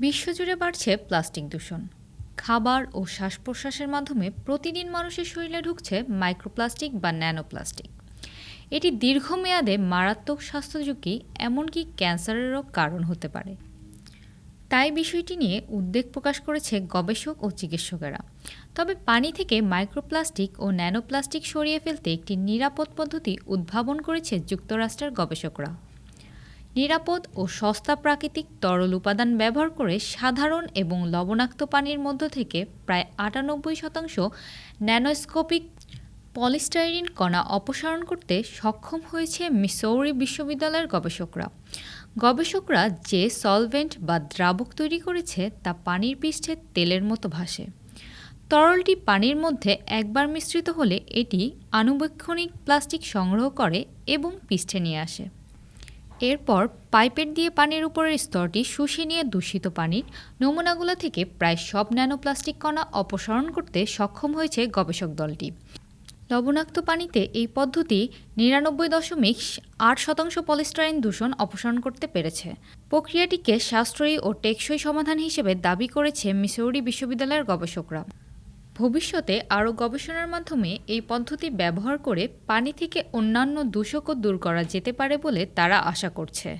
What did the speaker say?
বিশ্বজুড়ে বাড়ছে প্লাস্টিক দূষণ। খাবার ও শ্বাস প্রশ্বাসের মাধ্যমে প্রতিদিন মানুষের শরীরে ঢুকছে মাইক্রোপ্লাস্টিক বা ন্যানোপ্লাস্টিক। এটি দীর্ঘমেয়াদে মারাত্মক স্বাস্থ্য ঝুঁকি এমনকি ক্যান্সারেরও কারণ হতে পারে। তাই বিষয়টি নিয়ে উদ্বেগ প্রকাশ করেছে গবেষক ও চিকিৎসকেরা। তবে পানি থেকে মাইক্রোপ্লাস্টিক ও ন্যানোপ্লাস্টিক সরিয়ে ফেলতে একটি নিরাপদ পদ্ধতি উদ্ভাবন করেছে যুক্তরাষ্ট্রের গবেষকরা। নিরাপদ ও সস্তা প্রাকৃতিক তরল উপাদান ব্যবহার করে সাধারণ এবং লবণাক্ত পানির মধ্য থেকে প্রায় আটানব্বই শতাংশ ন্যানোস্কোপিক পলিস্টাইরিন কণা অপসারণ করতে সক্ষম হয়েছে মিসৌরি বিশ্ববিদ্যালয়ের গবেষকরা। গবেষকরা যে সলভেন্ট বা দ্রাবক তৈরি করেছে তা পানির পৃষ্ঠে তেলের মতো ভাসে। তরলটি পানির মধ্যে একবার মিশ্রিত হলে এটি আনুবেক্ষণিক প্লাস্টিক সংগ্রহ করে এবং পৃষ্ঠে নিয়ে আসে। এরপর পাইপেট দিয়ে পানির উপরের স্তরটি শুষে নিয়ে দূষিত পানির নমুনাগুলো থেকে প্রায় সব ন্যানোপ্লাস্টিক কণা অপসারণ করতে সক্ষম হয়েছে গবেষক দলটি। লবণাক্ত পানিতে এই পদ্ধতি নিরানব্বই দশমিক আট শতাংশ পলিস্টাইরিন দূষণ অপসারণ করতে পেরেছে। প্রক্রিয়াটিকে সাশ্রয়ী ও টেকসই সমাধান হিসেবে দাবি করেছে মিসৌরি বিশ্ববিদ্যালয়ের গবেষকরা। ভবিষ্যতে আরও গবেষণার মাধ্যমে এই পদ্ধতি ব্যবহার করে পানি থেকে অন্যান্য দূষকও দূর করা যেতে পারে বলে তারা আশা করছে।